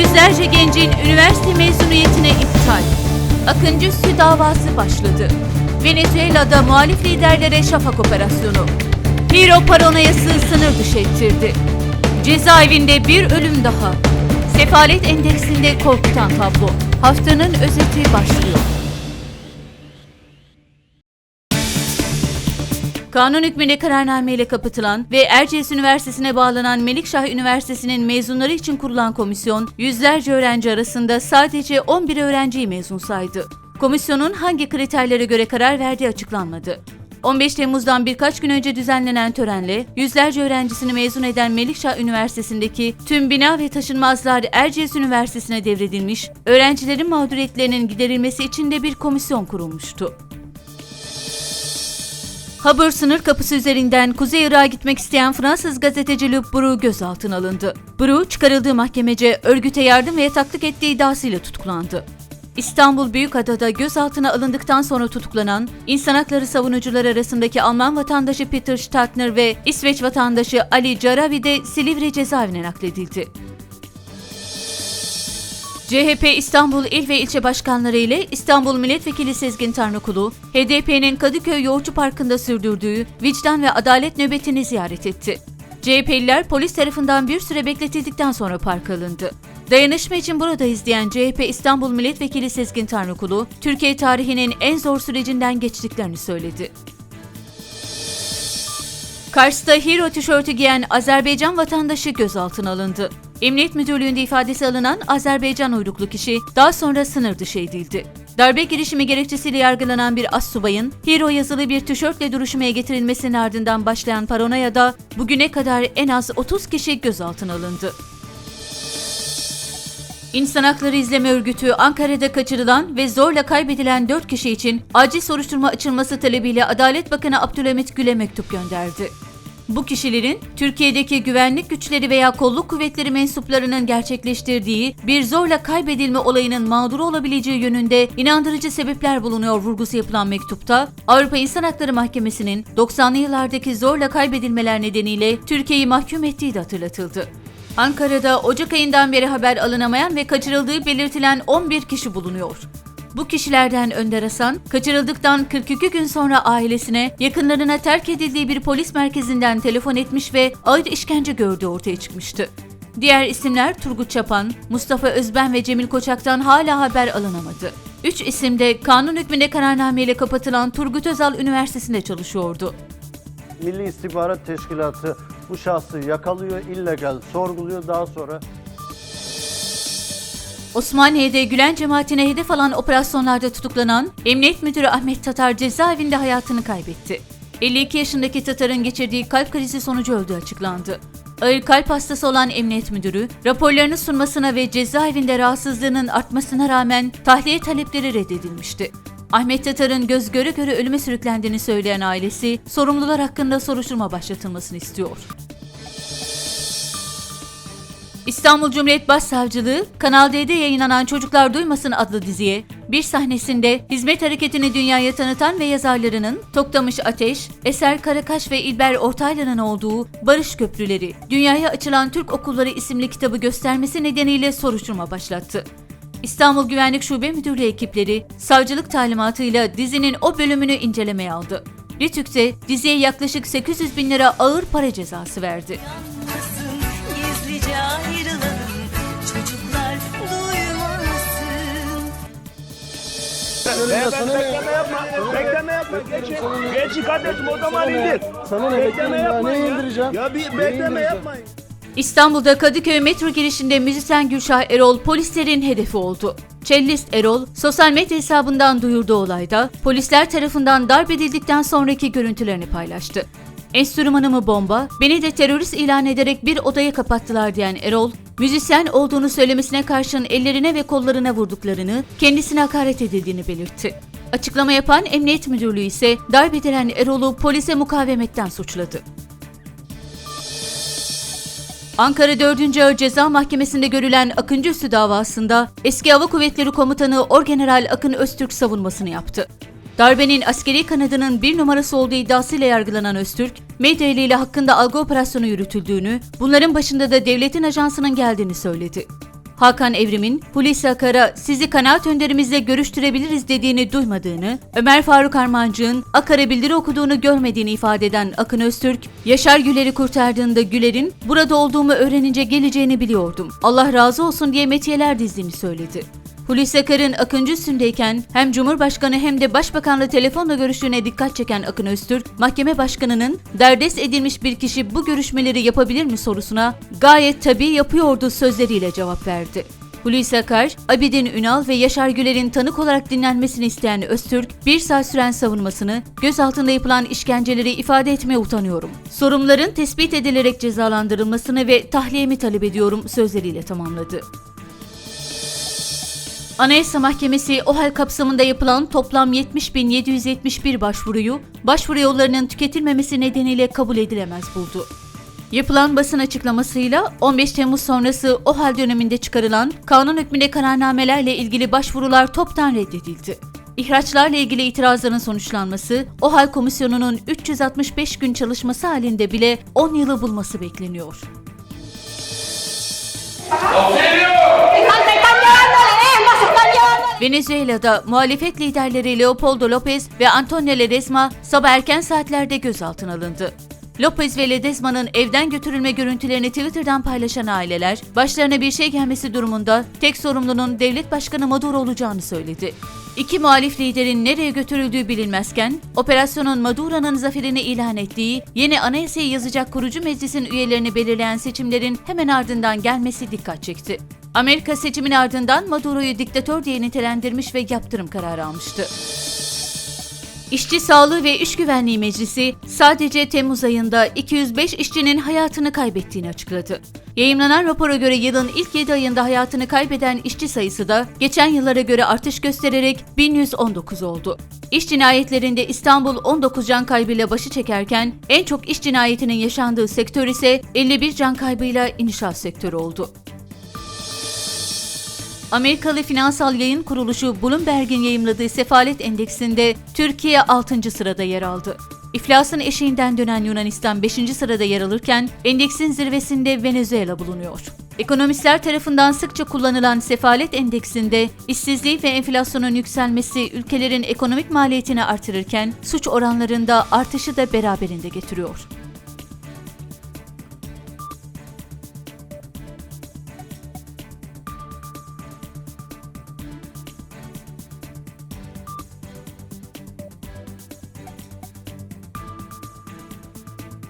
Yüzlerce gencin üniversite mezuniyetine iptal. Akıncı Üssü davası başladı. Venezuela'da muhalif liderlere şafak operasyonu. Hero paranoyası sınır dışı ettirdi. Cezaevinde bir ölüm daha. Sefalet endeksinde korkutan tablo. Haftanın özeti başlıyor. Kanun hükmünde kararnameyle kapatılan ve Erciyes Üniversitesi'ne bağlanan Melikşah Üniversitesi'nin mezunları için kurulan komisyon, yüzlerce öğrenci arasında sadece 11 öğrenciyi mezun saydı. Komisyonun hangi kriterlere göre karar verdiği açıklanmadı. 15 Temmuz'dan birkaç gün önce düzenlenen törenle yüzlerce öğrencisini mezun eden Melikşah Üniversitesi'ndeki tüm bina ve taşınmazlar Erciyes Üniversitesi'ne devredilmiş, öğrencilerin mağduriyetlerinin giderilmesi için de bir komisyon kurulmuştu. Habur sınır kapısı üzerinden Kuzey Irak'a gitmek isteyen Fransız gazeteci Luc Bru gözaltına alındı. Bru, çıkarıldığı mahkemece örgüte yardım ve yataklık ettiği iddiasıyla tutuklandı. İstanbul Büyükada'da gözaltına alındıktan sonra tutuklanan, insan hakları savunucuları arasındaki Alman vatandaşı Peter Stadtner ve İsveç vatandaşı Ali Caravi de Silivri cezaevine nakledildi. CHP İstanbul İl ve İlçe Başkanları ile İstanbul Milletvekili Sezgin Tanrıkulu, HDP'nin Kadıköy Yoğurtçu Parkı'nda sürdürdüğü vicdan ve adalet nöbetini ziyaret etti. CHP'liler polis tarafından bir süre bekletildikten sonra parka alındı. Dayanışma için burada izleyen CHP İstanbul Milletvekili Sezgin Tanrıkulu, Türkiye tarihinin en zor sürecinden geçtiklerini söyledi. Kars'ta Hero tişörtü giyen Azerbaycan vatandaşı gözaltına alındı. Emniyet Müdürlüğü'nde ifadesi alınan Azerbaycan uyruklu kişi daha sonra sınır dışı edildi. Darbe girişimi gerekçesiyle yargılanan bir assubayın Hero yazılı bir tişörtle duruşmaya getirilmesinin ardından başlayan paranoyada bugüne kadar en az 30 kişi gözaltına alındı. İnsan Hakları İzleme Örgütü Ankara'da kaçırılan ve zorla kaybedilen 4 kişi için acil soruşturma açılması talebiyle Adalet Bakanı Abdülhamit Gül'e mektup gönderdi. Bu kişilerin Türkiye'deki güvenlik güçleri veya kolluk kuvvetleri mensuplarının gerçekleştirdiği bir zorla kaybedilme olayının mağduru olabileceği yönünde inandırıcı sebepler bulunuyor vurgusu yapılan mektupta Avrupa İnsan Hakları Mahkemesi'nin 90'lı yıllardaki zorla kaybedilmeler nedeniyle Türkiye'yi mahkum ettiği de hatırlatıldı. Ankara'da Ocak ayından beri haber alınamayan ve kaçırıldığı belirtilen 11 kişi bulunuyor. Bu kişilerden Önder Hasan, kaçırıldıktan 42 gün sonra ailesine yakınlarına terk edildiği bir polis merkezinden telefon etmiş ve ağır işkence gördüğü ortaya çıkmıştı. Diğer isimler Turgut Çapan, Mustafa Özben ve Cemil Koçak'tan hala haber alınamadı. Üç isim de kanun hükmünde kararnameyle kapatılan Turgut Özal Üniversitesi'nde çalışıyordu. Milli İstihbarat Teşkilatı bu şahsı yakalıyor, illegal sorguluyor. Daha sonra Osmaniye'de Gülen cemaatine hedef alan operasyonlarda tutuklanan Emniyet Müdürü Ahmet Tatar cezaevinde hayatını kaybetti. 52 yaşındaki Tatar'ın geçirdiği kalp krizi sonucu öldüğü açıklandı. Ağır kalp hastası olan emniyet müdürü, raporlarını sunmasına ve cezaevinde rahatsızlığının artmasına rağmen tahliye talepleri reddedilmişti. Ahmet Tatar'ın göz göre göre ölüme sürüklendiğini söyleyen ailesi, sorumlular hakkında soruşturma başlatılmasını istiyor. İstanbul Cumhuriyet Başsavcılığı, Kanal D'de yayınlanan Çocuklar Duymasın adlı diziye, bir sahnesinde hizmet hareketini dünyaya tanıtan ve yazarlarının Toktamış Ateş, Eser Karakaş ve İlber Ortaylı'nın olduğu Barış Köprüleri, Dünyaya Açılan Türk Okulları isimli kitabı göstermesi nedeniyle soruşturma başlattı. İstanbul Güvenlik Şube Müdürlüğü ekipleri savcılık talimatıyla dizinin o bölümünü incelemeye aldı. Rütük de diziye yaklaşık 800 bin lira ağır para cezası verdi. Önümde sana ne? Bekleme yapma. Bekleme yapma. Geç. Geç kardeşim o zaman indir. Sana ne Bekleme bekleyeyim ya? yapmayın Ne indireceğim? Ya bir bekleme yapmayın. İstanbul'da Kadıköy metro girişinde müzisyen Gülşah Erol polislerin hedefi oldu. Cellist Erol, sosyal medya hesabından duyurduğu olayda polisler tarafından darp edildikten sonraki görüntülerini paylaştı. Enstrümanımı bomba, beni de terörist ilan ederek bir odaya kapattılar diyen Erol, müzisyen olduğunu söylemesine karşın ellerine ve kollarına vurduklarını, kendisine hakaret edildiğini belirtti. Açıklama yapan Emniyet Müdürlüğü ise darp edilen Erol'u polise mukavemetten suçladı. Ankara 4. Ağır Ceza Mahkemesi'nde görülen Akıncı Üssü davasında eski Hava Kuvvetleri Komutanı Orgeneral Akın Öztürk savunmasını yaptı. Darbenin askeri kanadının bir numarası olduğu iddiasıyla yargılanan Öztürk, medya eliyle hakkında algı operasyonu yürütüldüğünü, bunların başında da devletin ajansının geldiğini söyledi. Hakan Evrim'in Hulusi Akar'a sizi kanaat önderimizle görüştürebiliriz dediğini duymadığını, Ömer Faruk Armancı'nın Akar'a bildiri okuduğunu görmediğini ifade eden Akın Öztürk, Yaşar Güler'i kurtardığında Güler'in burada olduğumu öğrenince geleceğini biliyordum. Allah razı olsun diye metiyeler dizdiğini söyledi. Hulusi Akar'ın Akıncı üstündeyken hem Cumhurbaşkanı hem de Başbakanla telefonla görüştüğüne dikkat çeken Akın Öztürk, mahkeme başkanının derdest edilmiş bir kişi bu görüşmeleri yapabilir mi sorusuna gayet tabii yapıyordu sözleriyle cevap verdi. Hulusi Akar, Abidin Ünal ve Yaşar Güler'in tanık olarak dinlenmesini isteyen Öztürk, bir saat süren savunmasını, gözaltında yapılan işkenceleri ifade etmeye utanıyorum. Sorumluların tespit edilerek cezalandırılmasını ve tahliyemi talep ediyorum sözleriyle tamamladı. Anayasa Mahkemesi OHAL kapsamında yapılan toplam 70.771 başvuruyu başvuru yollarının tüketilmemesi nedeniyle kabul edilemez buldu. Yapılan basın açıklamasıyla 15 Temmuz sonrası OHAL döneminde çıkarılan kanun hükmünde kararnamelerle ilgili başvurular toptan reddedildi. İhraçlarla ilgili itirazların sonuçlanması, OHAL Komisyonu'nun 365 gün çalışması halinde bile 10 yılı bulması bekleniyor. Contestan Venezuela'da muhalefet liderleri Leopoldo Lopez ve Antonio Ledesma sabah erken saatlerde gözaltına alındı. Lopez ve Ledesma'nın evden götürülme görüntülerini Twitter'dan paylaşan aileler, başlarına bir şey gelmesi durumunda tek sorumlunun devlet başkanı Maduro olacağını söyledi. İki muhalif liderin nereye götürüldüğü bilinmezken, operasyonun Maduro'nun zaferini ilan ettiği, yeni anayasayı yazacak kurucu meclisin üyelerini belirleyen seçimlerin hemen ardından gelmesi dikkat çekti. Amerika seçimin ardından Maduro'yu diktatör diye nitelendirmiş ve yaptırım kararı almıştı. İşçi Sağlığı ve İş Güvenliği Meclisi sadece Temmuz ayında 205 işçinin hayatını kaybettiğini açıkladı. Yayımlanan rapora göre yılın ilk 7 ayında hayatını kaybeden işçi sayısı da geçen yıllara göre artış göstererek 1119 oldu. İş cinayetlerinde İstanbul 19 can kaybıyla başı çekerken en çok iş cinayetinin yaşandığı sektör ise 51 can kaybıyla inşaat sektörü oldu. Amerikalı finansal yayın kuruluşu Bloomberg'in yayımladığı sefalet endeksinde Türkiye 6. sırada yer aldı. İflasın eşiğinden dönen Yunanistan 5. sırada yer alırken endeksin zirvesinde Venezuela bulunuyor. Ekonomistler tarafından sıkça kullanılan sefalet endeksinde işsizliği ve enflasyonun yükselmesi ülkelerin ekonomik maliyetini artırırken suç oranlarında artışı da beraberinde getiriyor.